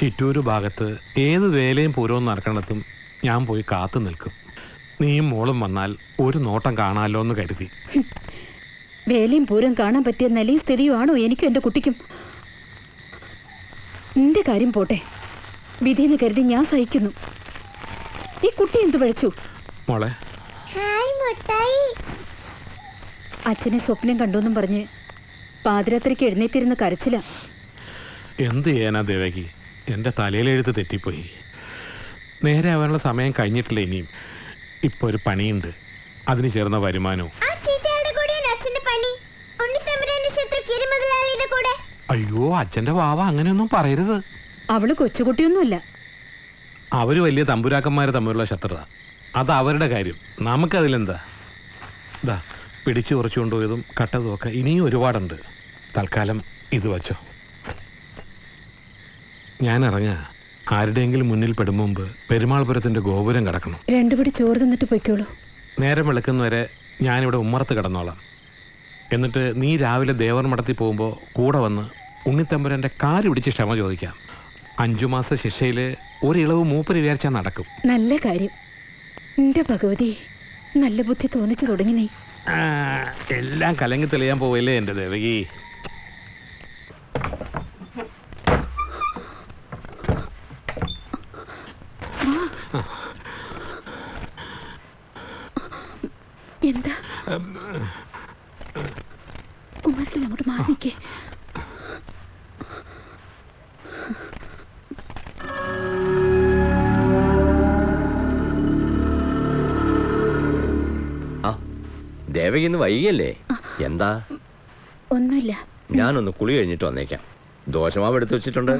ചിറ്റൂര് ഭാഗത്ത് ഏത് വേലയും പൂരവും നടക്കണത്തും ഞാൻ പോയി കാത്തു നിൽക്കും. നീയും മോളും വന്നാൽ ഒരു നോട്ടം കാണാമല്ലോ എന്ന് കരുതി. വേലയും പൂരം കാണാൻ പറ്റിയ നിലയും സ്ഥിതിയുമാണോ എനിക്കും എന്റെ കുട്ടിക്കും? നിന്റെ കാര്യം പോട്ടെ. വിധിയെന്ന് കരുതി ഞാൻ സഹിക്കുന്നു. ഈ കുട്ടി എന്തു പഴിച്ചു? മോളെ. അച്ഛനെ സ്വപ്നം കണ്ടുവെന്നും പറഞ്ഞ് പാതിരാത്രിക്ക് എഴുന്നേറ്റിരുന്ന് കരച്ചില. എന്ത് ചെയ്യാനാ ദേവകി? എന്റെ തലയിലെഴുത്ത് തെറ്റിപ്പോയി. നേരെ ആവാനുള്ള സമയം കഴിഞ്ഞിട്ടില്ല ഇനിയും ഇപ്പൊ ഒരു പണിയുണ്ട്. അതിന് ചേർന്ന വരുമാനവും. അയ്യോ അച്ഛന്റെ വാവ അങ്ങനെയൊന്നും പറയരുത്. അവൾ കൊച്ചുകുട്ടിയൊന്നുമല്ല. അവർ വലിയ തമ്പുരാക്കന്മാരെ തമ്മിലുള്ള ശത്രുത. അത് അവരുടെ കാര്യം. നമുക്കതിലെന്താ? ഇതാ പിടിച്ചു കുറച്ചു കൊണ്ടുപോയതും കട്ടതും ഒക്കെ ഇനിയും ഒരുപാടുണ്ട്. തൽക്കാലം ഇത് വച്ചോ. ഞാൻ ഇറങ്ങാ ആരുടെയെങ്കിലും മുന്നിൽ പെടും മുമ്പ് പെരുമാൾപുരത്തിന്റെ ഗോപുരം കിടക്കണം. രണ്ടുപടി ചോറ് തന്നിട്ട് പൊയ്ക്കോളൂ. നേരം വെളുക്കുന്നവരെ ഞാനിവിടെ ഉമ്മറത്ത് കിടന്നോളാം. എന്നിട്ട് നീ രാവിലെ ദേവർ മഠത്തിൽ പോകുമ്പോൾ കൂടെ വന്ന് ഉണ്ണിത്തമ്പുരന്റെ കാൽ പിടിച്ച് ക്ഷമ ചോദിക്കാം. അഞ്ചു മാസ ശിക്ഷയിൽ ഒരു ഇളവ് മൂപ്പര് വിചാരിച്ചാൽ നടക്കും. നല്ല കാര്യം. എന്റെ ഭഗവതി നല്ല ബുദ്ധി തോന്നിച്ചു തുടങ്ങി നീ. എല്ലാം കലങ്ങി തെളിയാൻ പോവല്ലേ എന്റെ ദേവകി? ദേവകി ഇന്ന് വൈകിയല്ലേ എന്താ? ഒന്നുമില്ല. ഞാനൊന്ന് കുളി കഴിഞ്ഞിട്ട് വന്നേക്കാം. ദോശമാവ് എടുത്തു വെച്ചിട്ടുണ്ട്.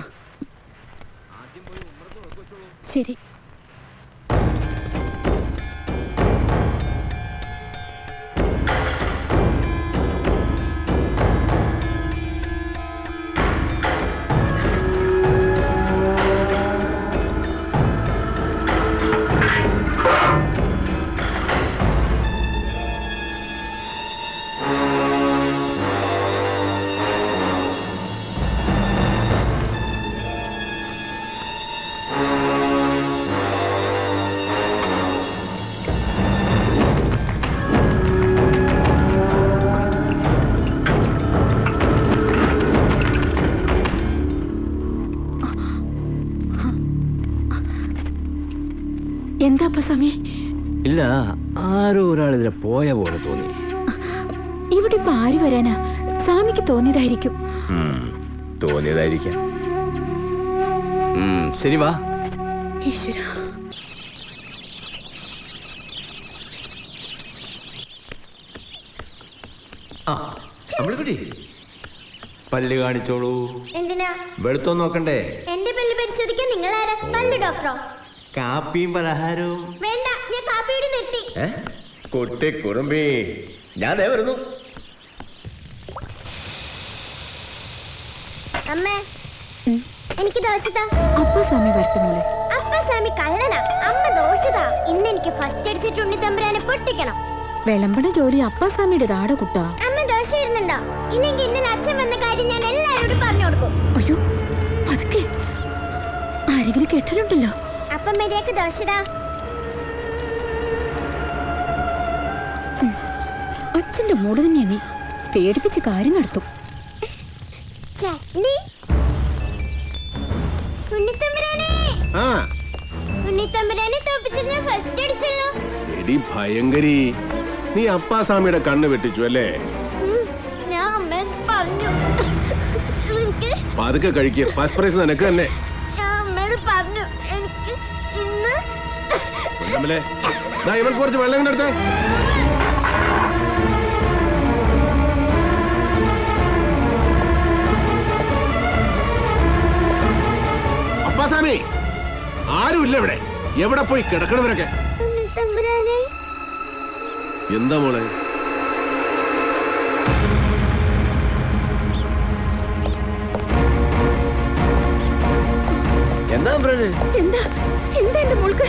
ശരി. സമയം ഇല്ല ആരോ ഒരാൾ ഇതിലെ പോയ പോലെ തോന്നി. ഇവിടെ ഇപ്പൊ ആര് വരാനാ? സ്വാമിക്ക് തോന്നിയതായിരിക്കും. തോന്നിയതായിരിക്കാം. ശരി വാ. ഈശ്വര. പല്ല് കാണിച്ചോളൂ. എന്തിനാ? വെളുത്തോ നോക്കണ്ടേ? എന്റെ പല്ല് പരിശോധിക്കാൻ നിങ്ങൾ ആരാ പല്ല് ഡോക്ടറോ? കാപ്പിയും പലഹാരവും. വേണ്ട ഞാൻ കാപ്പിയുടെ നിർത്തി കൊട്ടി കുറുമ്പി. ഞാൻ ദേ വരുന്നു. അമ്മേ എനിക്ക് ദോശതാ അപ്പ സ്വാമി വരട്ടെ മോളെ. അപ്പ സ്വാമി കള്ളനാ. അമ്മ ദോശതാ ഇന്ന് എനിക്ക് ഫസ്റ്റ് അടിച്ചിട്ട് ഉണ്ണിത്തമ്പുരാനെ പൊട്ടിക്കണം. വിളമ്പണ ജോലി അപ്പ സ്വാമിയുടെ ദാട കുട്ടാ. അമ്മ ദോശ ഇരുന്നുണ്ടോ ഇല്ലെങ്കിൽ ഇന്നലെ അച്ഛൻ വന്ന കാര്യം ഞാൻ എല്ലാവരോടും പറഞ്ഞു കൊടുക്കും. അയ്യോ പതുക്കെ. ആരെങ്കിലും കെട്ടലുണ്ടല്ലോ അപ്പം മര്യാദയ്ക്ക് ദോശതാ അച്ഛന്റെ മൂട് തന്നെയാ നീ. പേടിപ്പിച്ച് കാര്യം നടത്തും. എടി ഭയങ്കരി. നീ അപ്പാസ്വാമിയുടെ കണ്ണ് വെട്ടിച്ചു അല്ലേ? പതുക്കെ കഴിക്കുക ഫസ്റ്റ് പ്രൈസ് നിനക്ക് തന്നെ. ദാ ഇവൾക്ക് കുറച്ച് വെള്ളം ഇങ്ങട് അപ്പാസാമി ആരുമില്ല ഇവിടെ. എവിടെ പോയി കിടക്കണവരൊക്കെ? എന്താ മോളെ? എന്താ? എന്താ എന്താ എന്റെ മോൾക്ക്?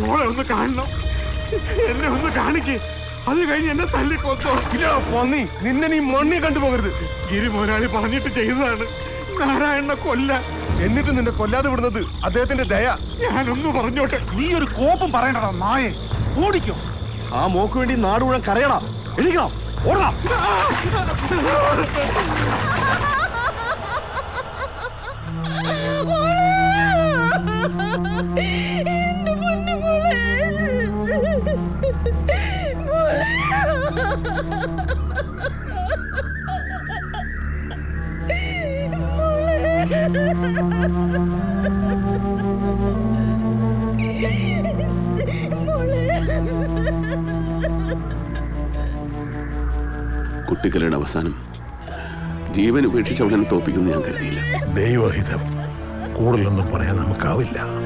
മോളെ ഒന്ന് കാണണം. എന്നെ ഒന്ന് കാണിക്ക്. അത് കഴിഞ്ഞ് എന്നെ തല്ലിക്കൊത്തോ. പൊന്നി. നിന്നെ നീ മണ്ണി കണ്ടുപോകരുത്. ഗിരി മുതലാളി പറഞ്ഞിട്ട് ചെയ്തതാണ്. നാരായണനെ കൊല്ല. എന്നിട്ട് നിന്നെ കൊല്ലാതെ വിടുന്നത് അദ്ദേഹത്തിന്റെ ദയ. ഞാനൊന്ന് പറഞ്ഞോട്ടെ. നീ ഒരു കോപ്പം പറയണ്ടടാ നായെ. ഓടിക്കോ. ആ മോക്ക് വേണ്ടി നാട് മുഴുവൻ കരയണം. എഴുതിക്കണം ഓടണം. അവസാനം. ജീവൻ ഉപേക്ഷിച്ച് അവളെന്നെ തോപ്പിക്കുന്നു ഞാൻ കരുതിയില്ല. ദൈവഹിതം. കൂടുതലൊന്നും പറയാൻ നമുക്കാവില്ല.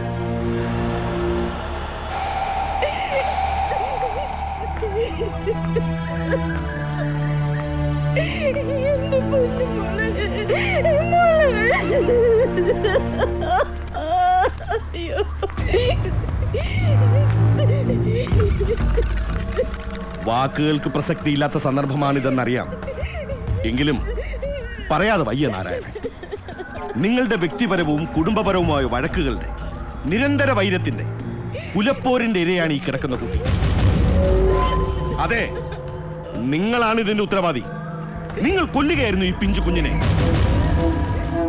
വാക്കുകൾക്ക് പ്രസക്തിയില്ലാത്ത സന്ദർഭമാണിതെന്നറിയാം. എങ്കിലും പറയാതെ വയ്യ നാരായണൻ. നിങ്ങളുടെ വ്യക്തിപരവും കുടുംബപരവുമായ വഴക്കുകളുടെ നിരന്തര വൈരത്തിന്റെ കുലപ്പോരിന്റെ ഇരയാണ് ഈ കിടക്കുന്ന കുട്ടി. അതെ നിങ്ങളാണ് ഇതിന്റെ ഉത്തരവാദി. നിങ്ങൾ കൊല്ലുകയായിരുന്നു ഈ പിഞ്ചു കുഞ്ഞിനെ.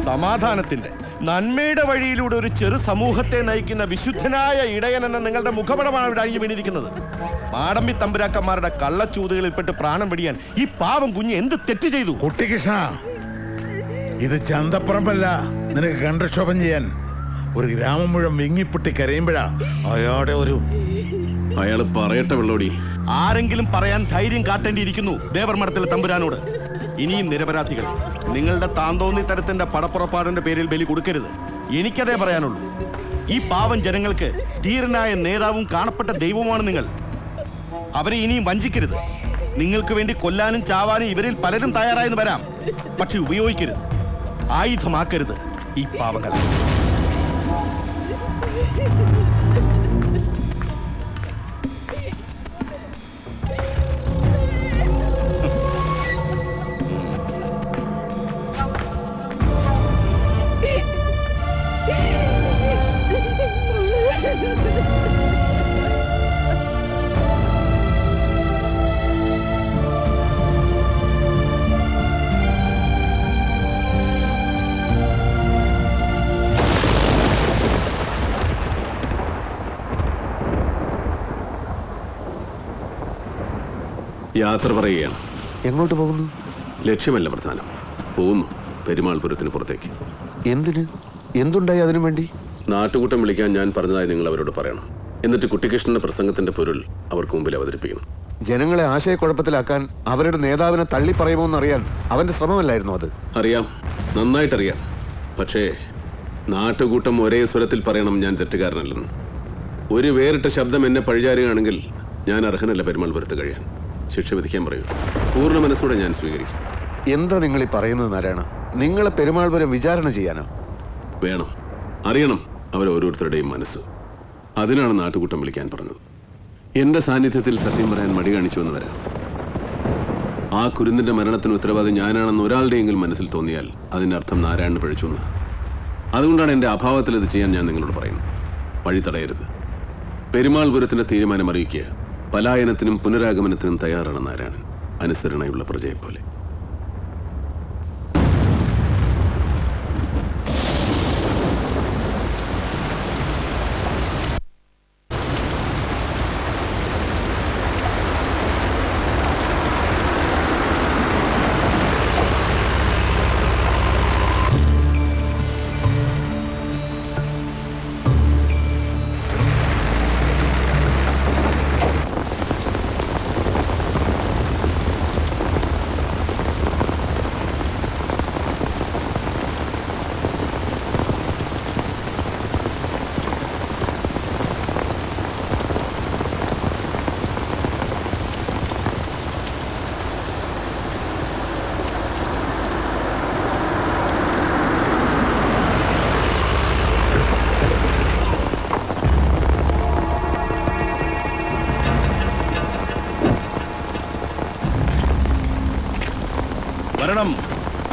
സമാധാനത്തിന്റെ നന്മയുടെ വഴിയിലൂടെ ഒരു ചെറു സമൂഹത്തെ നയിക്കുന്ന വിശുദ്ധനായ ഇടയൻ എന്ന നിങ്ങളുടെ മുഖപടമാണ് ഇവിടെ അഴിഞ്ഞു വീണിരിക്കുന്നത്. മാടമ്പി തമ്പുരാക്കന്മാരുടെ കള്ളച്ചൂതുകളിൽപ്പെട്ട് പ്രാണം പിടിയാൻ ഈ പാവം കുഞ്ഞ് എന്ത് തെറ്റ് ചെയ്തു? കുട്ടികൃഷ്ണ ഇത് ചന്തപ്പറമ്പല്ല. നിനക്ക് കണ്ടക്ഷോഭം ചെയ്യാൻ ഒരു ഗ്രാമം മുഴുവൻ വിങ്ങിപ്പൊട്ടി കരയുമ്പോഴാ അയാളുടെ ഒരു അയാൾ പറയട്ടെ വെള്ളോടി. ആരെങ്കിലും പറയാൻ ധൈര്യം കാട്ടേണ്ടിയിരിക്കുന്നു ദേവർമഠത്തിലെ തമ്പുരാനോട്. ഇനിയും നിരപരാധികൾ. നിങ്ങളുടെ താന്തോന്നി തരത്തിന്റെ പടപ്പുറപ്പാടിന്റെ പേരിൽ ബലി കൊടുക്കരുത്. എനിക്കതേ പറയാനുള്ളൂ. ഈ പാവം ജനങ്ങൾക്ക് ധീരനായ നേതാവും കാണപ്പെട്ട ദൈവവുമാണ് നിങ്ങൾ. അവരെ ഇനിയും വഞ്ചിക്കരുത്. നിങ്ങൾക്ക് വേണ്ടി കൊല്ലാനും ചാവാനും ഇവരിൽ പലരും തയ്യാറായെന്ന് വരാം. പക്ഷെ ഉപയോഗിക്കരുത്. ആയുധമാക്കരുത് ഈ പാവങ്ങളെ. യാത്ര പറയുകയാണ്. എങ്ങോട്ട് പോകുന്നു? ലക്ഷ്യമല്ല പ്രധാനം. പോകുന്നു പെരുമാൾപുരത്തിന് പുറത്തേക്ക്. എന്തിന്? എന്തുണ്ടായി അതിനു വേണ്ടി? നാട്ടുകൂട്ടം വിളിക്കാൻ ഞാൻ പറഞ്ഞതായി നിങ്ങൾ അവരോട് പറയണം. എന്നിട്ട് കുട്ടിക്കൃഷ്ണന്റെ പ്രസംഗത്തിന്റെ പൊരുൾ അവർക്ക് മുമ്പിൽ അവതരിപ്പിക്കണം. ജനങ്ങളെ ആശയക്കുഴപ്പത്തിലാക്കാൻ അവരുടെ നേതാവിനെ തള്ളി പറയുമോന്നറിയാൻ അവന്റെ ശ്രമമല്ലായിരുന്നു അത്. അറിയാം. നന്നായിട്ടറിയാം. പക്ഷേ നാട്ടുകൂട്ടം ഒരേ സ്വരത്തിൽ പറയണം ഞാൻ തെറ്റുകാരനല്ലെന്ന്. ഒരു വേറിട്ട ശബ്ദം എന്നെ പഴിചാരുകയാണെങ്കിൽ ഞാൻ അർഹനല്ല പെരുമാൾപുരത്ത് കഴിയാൻ. ശിക്ഷ വിധിക്കാൻ പറയൂ. പൂർണ മനസ്സോടെ ഞാൻ സ്വീകരിക്കും. എന്താ നിങ്ങൾ ഈ പറയുന്നത് നാരായണ? നിങ്ങളെ പെരുമാൾ വരെ വിചാരണ ചെയ്യാനോ? വേണം. അറിയണം അവർ ഓരോരുത്തരുടെയും മനസ്സ്. അതിനാണ് നാട്ടുകൂട്ടം വിളിക്കാൻ പറഞ്ഞത്. എന്റെ സാന്നിധ്യത്തിൽ സത്യം പറയാൻ മടി കാണിച്ചു എന്ന് വരാം. ആ കുരുന്നിന്റെ മരണത്തിന് ഉത്തരവാദി ഞാനാണെന്ന് ഒരാളുടെയെങ്കിലും മനസ്സിൽ തോന്നിയാൽ അതിന്റെ അർത്ഥം നാരായണ പഴിച്ചു എന്ന്. അതുകൊണ്ടാണ് എന്റെ അഭാവത്തിൽ ഇത് ചെയ്യാൻ ഞാൻ നിങ്ങളോട് പറയുന്നത്. വഴി തടയരുത്. പെരുമാൾപുരത്തിന്റെ തീരുമാനം അറിയിക്കുക. പലായനത്തിനും പുനരാഗമനത്തിനും തയ്യാറാണ് നാരായണൻ അനുസരണയുള്ള പ്രജയെപ്പോലെ. വരണം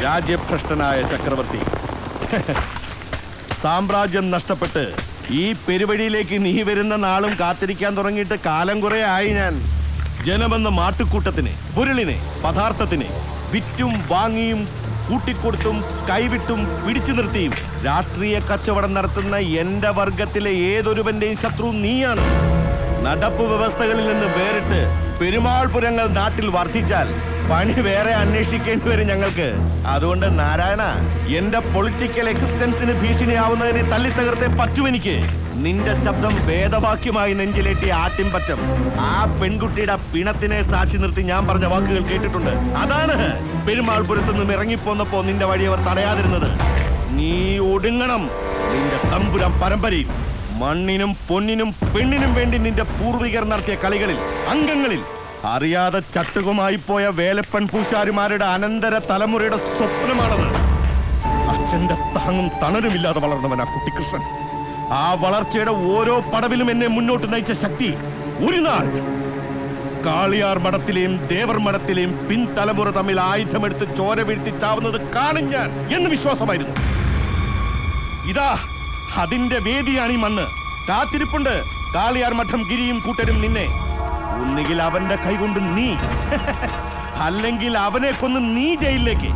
രാജ്യഭ്രഷ്ടനായ ചക്രവർത്തി. സാമ്രാജ്യം നഷ്ടപ്പെട്ട് ഈ പെരുവഴിയിലേക്ക് നീ വരുന്ന നാളും കാത്തിരിക്കാൻ തുടങ്ങിയിട്ട് കാലം കുറെ ആയി ഞാൻ. ജനമെന്ന മാട്ടുക്കൂട്ടത്തിന് പുരളിനെ പദാർത്ഥത്തിന് വിറ്റും വാങ്ങിയും കൂട്ടിക്കൊടുത്തും കൈവിട്ടും പിടിച്ചു നിർത്തിയും രാഷ്ട്രീയ കച്ചവടം നടത്തുന്ന എന്റെ വർഗത്തിലെ ഏതൊരുവന്റെയും ശത്രു നീയാണ്. നടപ്പ് വ്യവസ്ഥകളിൽ നിന്ന് വേറിട്ട് പെരുമാൾപുരങ്ങൾ നാട്ടിൽ വർദ്ധിച്ചാൽ പണി വേറെ അന്വേഷിക്കേണ്ടി വരും ഞങ്ങൾക്ക്. അതുകൊണ്ട് നാരായണ എന്റെ പൊളിറ്റിക്കൽ എക്സിസ്റ്റൻസിന് ഭീഷണിയാവുന്നതിന് തല്ലി തകർത്തേ പറ്റുമെനിക്ക് നിന്റെ ശബ്ദം വേദവാക്യമായി നെഞ്ചിലേറ്റി ആട്ടിൻപറ്റം. ആ പെൺകുട്ടിയുടെ പിണത്തിനെ സാക്ഷി നിർത്തി ഞാൻ പറഞ്ഞ വാക്കുകൾ കേട്ടിട്ടുണ്ട്. അതാണ് പെരുമാൾപുരത്ത് നിന്നും ഇറങ്ങിപ്പോന്നപ്പോ നിന്റെ വഴി അവർ തടയാതിരുന്നത്. നീ ഒടുങ്ങണം നിന്റെ തമ്പുരാൻ പരമ്പരയിൽ. മണ്ണിനും പൊന്നിനും പെണ്ണിനും വേണ്ടി നിന്റെ പൂർവികർ നടത്തിയ കളികളിൽ അംഗങ്ങളിൽ അറിയാതെ ചട്ടുകുമായി പോയ വേലപ്പൻ പൂശാരിമാരുടെ അനന്തര തലമുറയുടെ സ്വപ്നമാണത്. അച്ഛന്റെ താങ്ങും തണലുമില്ലാതെ വളർന്നവൻ ആ കുട്ടിക്കൃഷ്ണൻ ആ വളർച്ചയുടെ ഓരോ പടവിലും എന്നെ മുന്നോട്ട് നയിച്ച ശക്തി ഒരു നാൾ. കാളിയാർ മഠത്തിലെയും ദേവർ മഠത്തിലെയും പിൻതലമുറ തമ്മിൽ ആയുധമെടുത്ത് ചോര വീഴ്ത്തി ചാവുന്നത് കാണും ഞാൻ എന്ന് വിശ്വാസമായിരുന്നു. ഇതാ അതിന്റെ വേദിയാണ് ഈ മണ്ണ്. കാത്തിരിപ്പുണ്ട്. കാളിയാർ മഠം ഗിരിയും കൂട്ടരും നിന്നെ. ഒന്നുകിൽ അവന്റെ കൈകൊണ്ട് നീ അല്ലെങ്കിൽ അവനെ കൊന്ന് നീ ജയിലിലേക്ക്.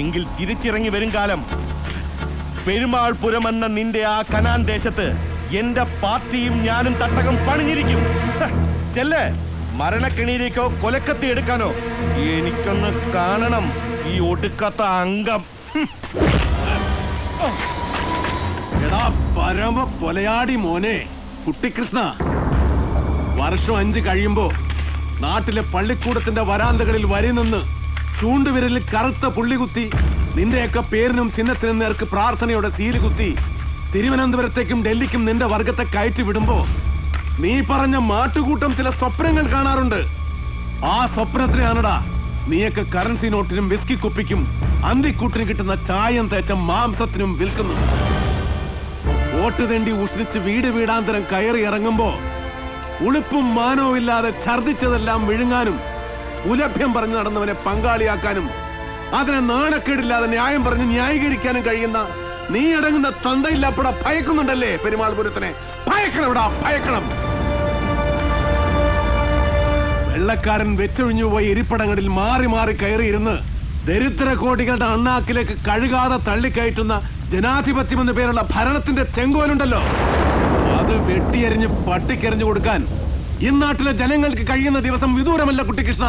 എങ്കിൽ തിരിച്ചിറങ്ങി വരും കാലം. പെരുമാൾപുരം എന്ന നിന്റെ ആ കനാൻ ദേശത്ത് എന്റെ പാർട്ടിയും ഞാനും തട്ടകം പണിഞ്ഞിരിക്കും. ചെല്ലേ മരണക്കിണിയിലേക്കോ കൊലക്കത്തി എടുക്കാനോ. എനിക്കൊന്ന് കാണണം ഈ ഒടുക്കത്ത അംഗം. എടാ പരമ കൊലയാടി മോനെ. കുട്ടിക്കൃഷ്ണ വർഷം അഞ്ച് കഴിയുമ്പോ നാട്ടിലെ പള്ളിക്കൂടത്തിന്റെ വരാന്തകളിൽ വരി നിന്ന് ചൂണ്ടുവിരലിൽ കറുത്ത പുള്ളികുത്തി നിന്റെയൊക്കെ പേരിനും ചിഹ്നത്തിനും നേർക്ക് പ്രാർത്ഥനയോടെ സീൽ കുത്തി തിരുവനന്തപുരത്തേക്കും ഡൽഹിക്കും നിന്റെ വർഗത്തെ കയറ്റി വിടുമ്പോ നീ പറഞ്ഞ മാട്ടുകൂട്ടം ചില സ്വപ്നങ്ങൾ കാണാറുണ്ട്. ആ സ്വപ്നത്തിനാണടാ നീയൊക്കെ കറൻസി നോട്ടിനും വിസ്കി കുപ്പിക്കും അന്തിക്കൂട്ടിന് കിട്ടുന്ന ചായം തേച്ച മാംസത്തിനും വിൽക്കുന്നു വോട്ട് തേണ്ടി ഉഷ്ണിച്ച് വീട് വീടാന്തരം കയറി ഇറങ്ങുമ്പോ ഉളുപ്പും മാനവും ഇല്ലാതെ ഛർദിച്ചതെല്ലാം വിഴുങ്ങാനും ഉലഭ്യം പറഞ്ഞു നടന്നവനെ പങ്കാളിയാക്കാനും അതിനെ നാണക്കേടില്ലാതെ ന്യായം പറഞ്ഞ് ന്യായീകരിക്കാനും കഴിയുന്ന നീ അടങ്ങുന്ന തന്തയില്ലാപ്പട ഭയക്കുന്നുണ്ടല്ലേ പെരുമാൾ പുരത്തിനെ? ഭയക്കണം ഭയക്കണം. വെള്ളക്കാരൻ വെച്ചൊഴിഞ്ഞു പോയി ഇരിപ്പിടങ്ങളിൽ മാറി മാറി കയറിയിരുന്ന് ദരിദ്ര കോടികളുടെ അണ്ണാക്കിലേക്ക് കഴുകാതെ തള്ളിക്കയറ്റുന്ന ജനാധിപത്യം എന്ന പേരുള്ള ഭരണത്തിന്റെ ചെങ്കോലുണ്ടല്ലോ. അത് വെട്ടിയെറിഞ്ഞ് പട്ടിക്കെറിഞ്ഞു കൊടുക്കാൻ ഇന്നാട്ടിലെ ജനങ്ങൾക്ക് കഴിയുന്ന ദിവസം വിദൂരമല്ല കുട്ടികൃഷ്ണ.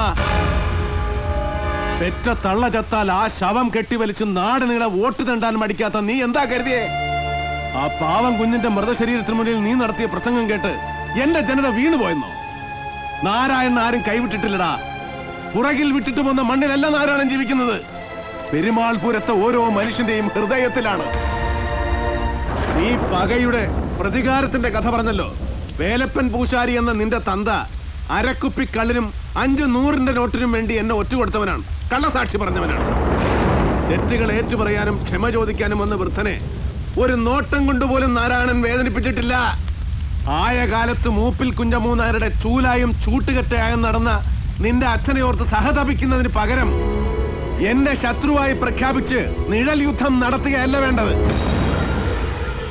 പെറ്റ തള്ള ചത്താൽ ആ ശവം കെട്ടിവലിച്ച് നാട് നീളെ വോട്ട് തണ്ടാൻ മടിക്കാത്ത നീ എന്താ കരുതിയേ? ആ പാവം കുഞ്ഞിന്റെ മൃതശരീരത്തിന് മുന്നിൽ നീ നടത്തിയ പ്രസംഗം കേട്ട് എന്റെ ജനത വീണുപോയെന്നോ നാരായണൻ ആരും കൈവിട്ടിട്ടില്ലടാ. പുറകിൽ വിട്ടിട്ട് പോന്ന മണ്ണിലല്ല നാരായണൻ ജീവിക്കുന്നത്. പെരുമാൾപുരത്തെ ഓരോ മനുഷ്യന്റെയും ഹൃദയത്തിലാണ്. നീ പകയുടെ പ്രതികാരത്തിന്റെ കഥ പറഞ്ഞല്ലോ. വേലപ്പൻ പൂശാരി എന്ന നിന്റെ തന്ത അരക്കുപ്പി കള്ളിനും അഞ്ച് നൂറിന്റെ നോട്ടിനും വേണ്ടി എന്നെ ഒറ്റ ഒറ്റുകൊടുത്തവനാണ്. കള്ളസാക്ഷി പറഞ്ഞവനാണ്. തെറ്റുകൾ ഏറ്റുപറയാനും ക്ഷമ ചോദിക്കാനും വന്ന വൃദ്ധനെ ഒരു നോട്ടം കൊണ്ടുപോലും നാരായണൻ വേദനിപ്പിച്ചിട്ടില്ല. ആയ കാലത്ത് മൂപ്പിൽ കുഞ്ചമൂന്നാരുടെ ചൂലായും ചൂട്ടുകെട്ടയായും നടന്ന നിന്റെ അച്ഛനെ ഓർത്ത് സഹതപിക്കുന്നതിന് പകരം എന്നെ ശത്രുവായി പ്രഖ്യാപിച്ച് നിഴൽ യുദ്ധം നടത്തുകയല്ല വേണ്ടത്.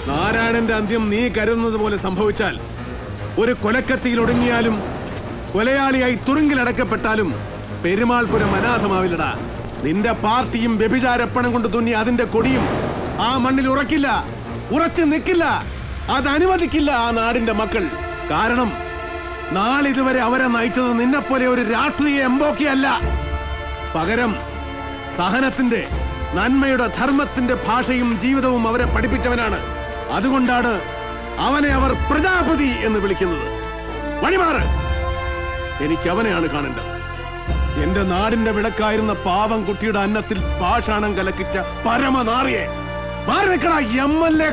നാരായണന്റെ അന്ത്യം നീ കരുതുന്നത് പോലെ സംഭവിച്ചാൽ ഒരു കൊലക്കത്തിയിൽ ഒടുങ്ങിയാലും കൊലയാളിയായി തുറുങ്കിലടക്കപ്പെട്ടാലും പെരുമാൾപുരം അനാഥമാവില്ലടാ. നിന്റെ പാർട്ടിയും വ്യഭിചാരപ്പണം കൊണ്ട് തുന്നി അതിന്റെ കൊടിയും ആ മണ്ണിൽ ഉറക്കില്ല ഉറച്ചു നിൽക്കില്ല അത് അനുവദിക്കില്ല ആ നാടിന്റെ മക്കൾ. കാരണം നാളിതുവരെ അവരെ നയിച്ചത് നിന്നെപ്പോലെ ഒരു രാഷ്ട്രീയ എംബോക്കിയല്ല പകരം സഹനത്തിന്റെ നന്മയുടെ ധർമ്മത്തിന്റെ ഭാഷയും ജീവിതവും അവരെ പഠിപ്പിച്ചവനാണ്. അതുകൊണ്ടാണ് അവനെ അവർ പ്രജാപതി എന്ന് വിളിക്കുന്നത്. വഴിമാറ്. എനിക്ക് അവനെയാണ് കാണേണ്ടത്. എന്റെ നാടിന്റെ വിളക്കായിരുന്ന പാവം കുട്ടിയുടെ അന്നത്തിൽ പാഷാണം കലക്കിച്ച പരമനാറിയെ മാറി നിൽക്കണ എം എൽ എ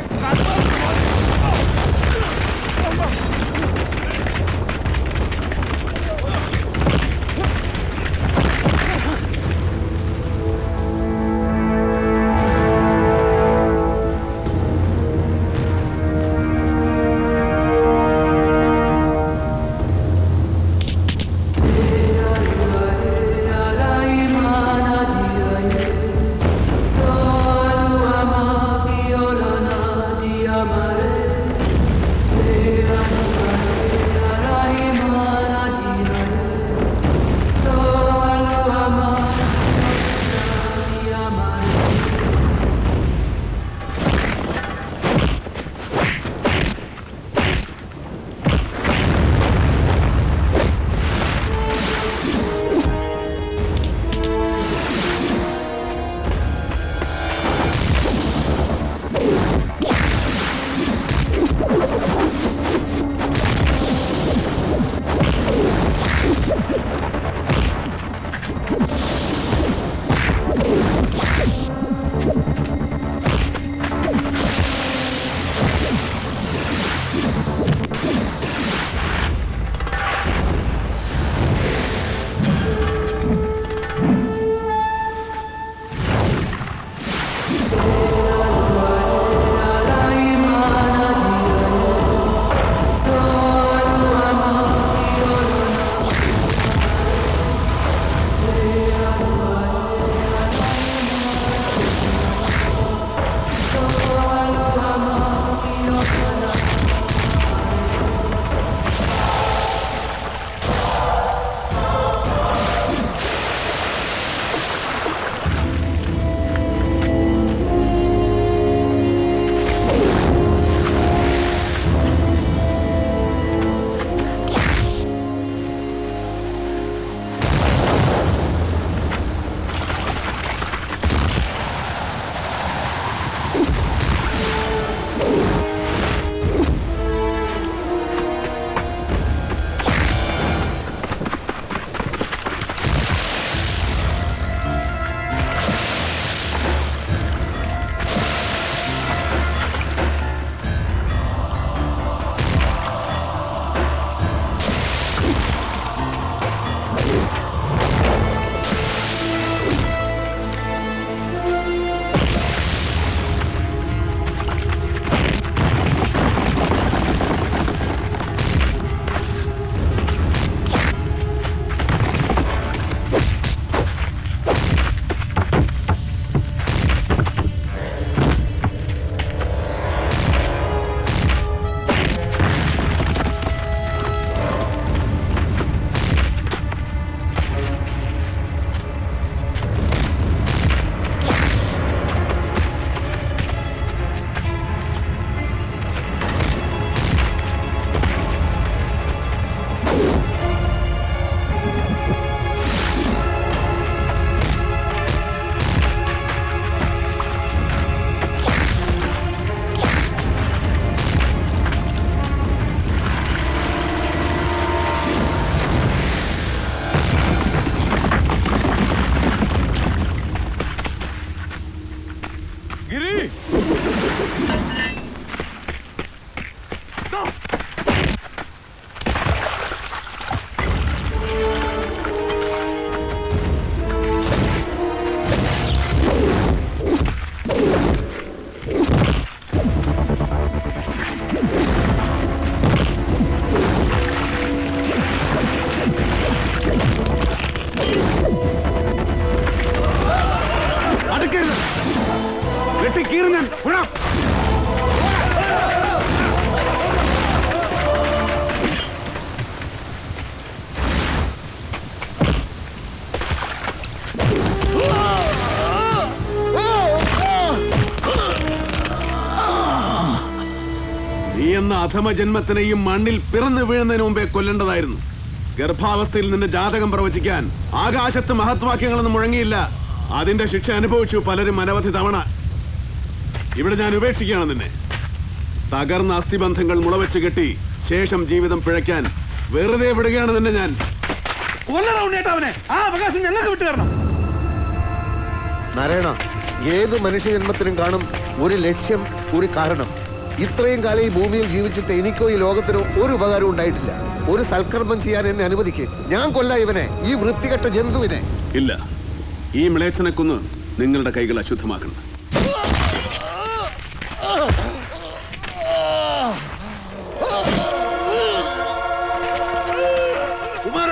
aqui. നീ എന്ന അധമ ജന്മത്തിനെ ഈ മണ്ണിൽ പിറന്നു വീഴുന്നതിന് മുമ്പേ കൊല്ലേണ്ടതായിരുന്നു. ഗർഭാവസ്ഥയിൽ നിന്റെ ജാതകം പ്രവചിക്കാൻ ആകാശത്ത് മഹത്വാക്യങ്ങളൊന്നും മുഴങ്ങിയില്ല. അതിന്റെ ശിക്ഷ അനുഭവിച്ചു പലരും അനവധി തവണ. ഇവിടെ ഞാൻ ഉപേക്ഷിക്കുകയാണ് നിന്നെ. തകർന്ന അസ്ഥിബന്ധങ്ങൾ മുളവെച്ച് കെട്ടി ശേഷം ജീവിതം പിഴയ്ക്കാൻ വെറുതെ വിടുകയാണ് നിന്നെ ഞാൻ. ആ അവകാശം ഞങ്ങൾക്ക് വിട്ടു തരണം. നാരായണ ഏത് മനുഷ്യജന്മത്തിനും കാണും ഒരു ലക്ഷ്യം ഒരു കാരണം. ഇത്രയും കാലം ഈ ഭൂമിയിൽ ജീവിച്ചിട്ട് എനിക്കോ ഈ ലോകത്തിനോ ഒരു ഉപകാരം ഉണ്ടായിട്ടില്ല. ഒരു സൽക്കർമ്മം ചെയ്യാൻ എന്നെ അനുവദിക്ക്. ഞാൻ കൊല്ല ഇവനെ ഈ വൃത്തികെട്ട ജന്തുവിനെ. ഇല്ല. ഈ മിളേച്ചനെ കൊന്ന് നിങ്ങളുടെ കൈകൾ അശുദ്ധമാക്കണം. കുമാര!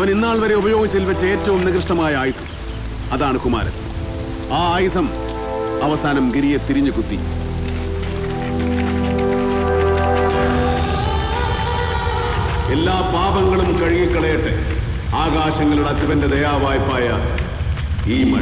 അവൻ ഇന്നാൾ വരെ ഉപയോഗിച്ചതിൽ വെച്ച് ഏറ്റവും നികൃഷ്ടമായ ആയുധം. അതാണ് കുമാരൻ. ആ ആയുധം അവസാനം ഗിരിയെ തിരിഞ്ഞു കുത്തി. എല്ലാ പാപങ്ങളും കഴുകിക്കളയട്ടെ. ആകാശങ്ങളുടെ അധിപന്റെ ദയാവായ്പായ ഈ മഴ.